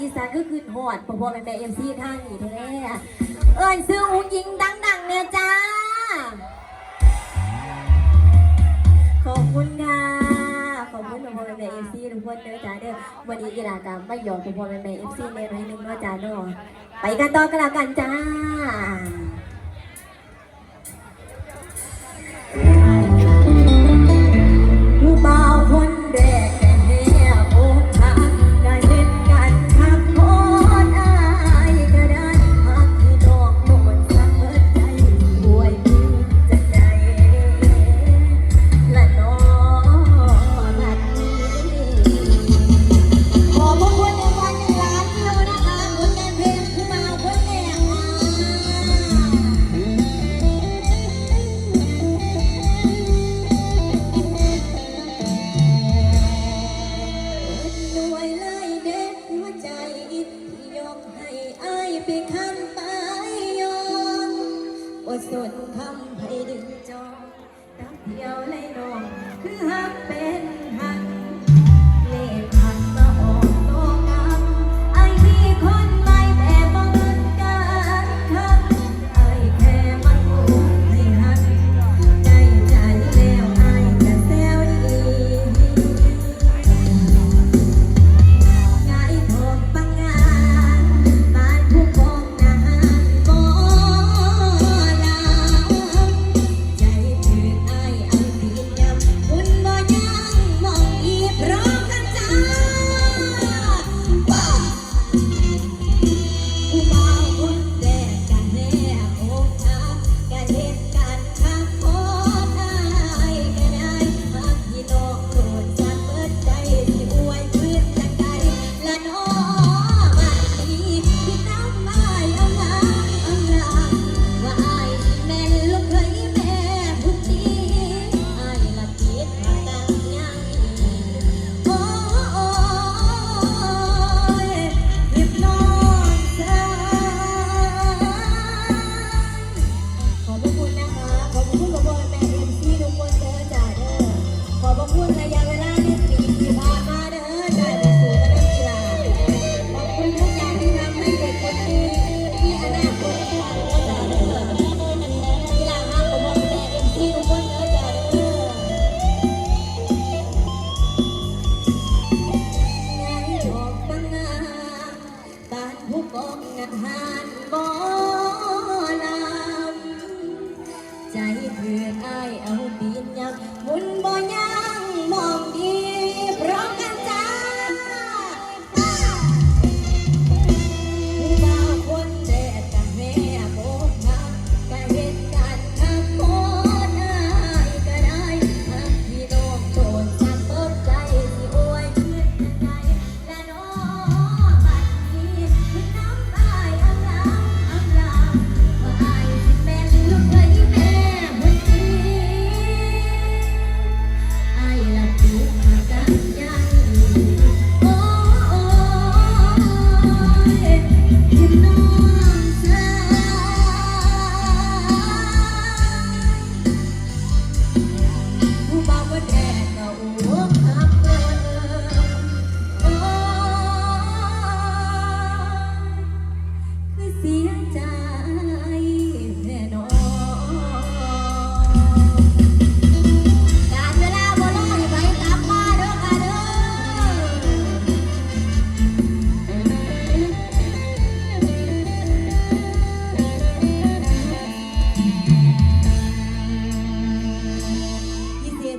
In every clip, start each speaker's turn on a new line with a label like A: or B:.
A: อีสานก็คือหอดพ่อแม่แม่เอ็มซีท่านี่เท่เอ่ยซื้ออุ้งยิงดังๆเนี่ยจ้า ขอบคุณค่ะขอบคุณพ่อแม่แม่เอ็มซีทุกคนเด้อจ้าเด้อวันนี้กีฬากรรไม่หยอมพ่อแม่แม่เอ็มซีเลยน้อยนึงเนาะจ้าเนาะไปกันต่อกันละกันจ้า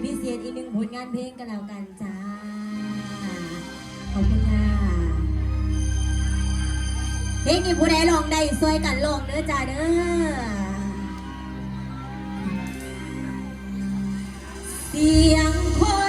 A: พิเศษอีกหนึ่งผลงานเพลงกันแล้วกันจ้า ขอบคุณค่ะเพลงนี้ผู้ใดลองได้ช่วยกันลองเด้อจ้าเด้อเสียงคน